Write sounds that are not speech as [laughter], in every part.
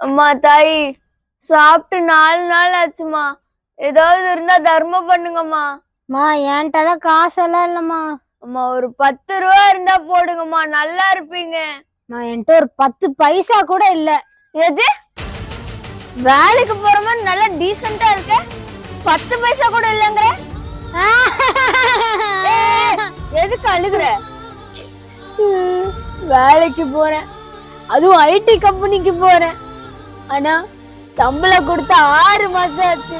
அம்மா தாயி சாப்பிட்டு நாலு நாள் ஆச்சுமா ஏதாவது இருந்தா தர்மம் பண்ணுங்கம்மா. மா என்கிட்ட காசெல்லாம் இல்லம்மா. அம்மா ஒரு பத்து ரூபா இருந்தா போடுங்கம்மா. நல்லா இருப்பீங்க. மா என்கிட்ட ஒரு பத்து பைசா கூட இல்ல. எது? வேலைக்கு போற மாதிரி நல்லா டீசெண்டா இருக்க? பத்து பைசா கூட இல்லைங்கிற? [laughs] எதுக்கு அழுகுற? வேலைக்கு போறேன். அதுவும் ஐடி கம்பெனிக்கு போறேன். ஆனா சம்பளம் கொடுத்த ஆறு மாசம் ஆச்சு.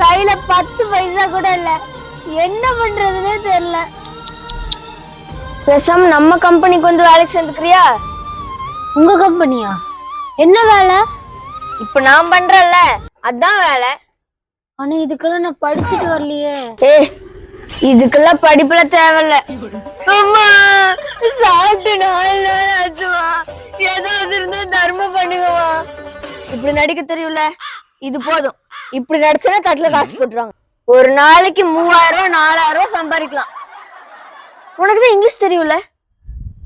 கையில பத்து பைசா கூட இல்ல. என்ன பண்றதுன்னே தெரியல. பேசாம நம்ம கம்பெனிக்கு வந்து வேலைக்கு சேர்ந்துக்கிறியா? உங்க கம்பெனியா என்ன வேலை? இப்ப நான் பண்றேன்ல. அதான் வேலை. ஆனா இதுக்கெல்லாம் நான் படிச்சுட்டு வரலையே. ஏ இதுக்கெல்லாம் படிப்புல தேவையில்ல. அம்மா சாப்பிட்டு நாலு நாள் ஆச்சுமா. ஏதாவது இருந்தா தர்மம் பண்ணுங்கம்மா. இப்படி நடிக்க தெரியும்ல? இது போதும். இப்படி நடிச்சனா தட்டுல காசு போட்டுருவாங்க. ஒரு நாளைக்கு மூவாயிரம் ரூபாய் நாலாயிரம் ரூபாய் சம்பாதிக்கலாம். உனக்கு தான் இங்கிலீஷ் தெரியும்ல?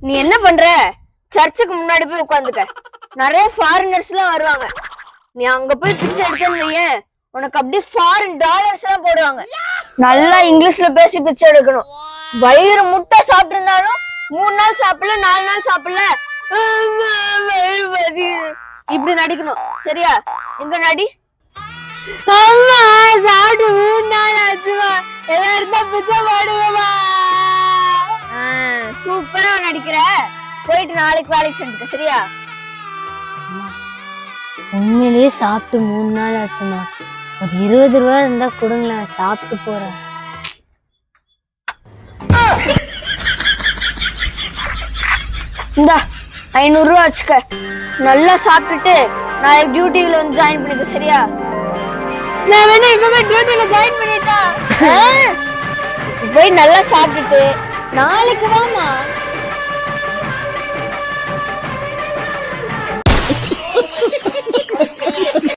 நீ என்ன பண்ற? சர்ச்சுக்கு முன்னாடி போய் உட்காந்துக்க. நிறைய ஃபாரினர்ஸ் எல்லாம் வருவாங்க. நீ அங்க போய் பிச்சை எடுத்தேன்னு உனக்கு அப்படியே ஃபாரின் டாலர்ஸ் எல்லாம் போடுவாங்க. நல்லா இங்கிலீஷ்ல பேசி பிச்சை எடுக்கணும். வயிறு முட்டை சாப்பிட்டு இருந்தாலும் மூணு நாள் சாப்பிடல நாலு நாள் சாப்பிடல. வயிறு பசி இப்படி நடிக்கணும். சரியா? எங்க நடி? அம்மா சாப்பிட்டு மூணு நாள் ஆச்சுமா. எல்லாரும் தான் பிச்சை போடுவேமா சூப்பரா நடிக்கிற. போயிட்டு நாளைக்கு வேலைக்கு சேர்ந்துக்க சரியா? உண்மையிலேயே சாப்பிட்டு மூணு நாள் ஆச்சுமா. ஒரு இருபது ரூபா இருந்தா கொடுங்களேன் சாப்பிட்டு போறேன். இந்தா ஐநூறு ரூபா வச்சுக்க. நல்லா சாப்பிட்டுட்டு நாளைக்கு டியூட்டில வந்து ஜாயின் பண்ணிக்க சரியா? நான் வேணா இப்பவே டியூட்டில ஜாயின் பண்ணிட்டா. ஆ? போய் நல்லா சாப்பிட்டுட்டு நாளைக்கு வாமா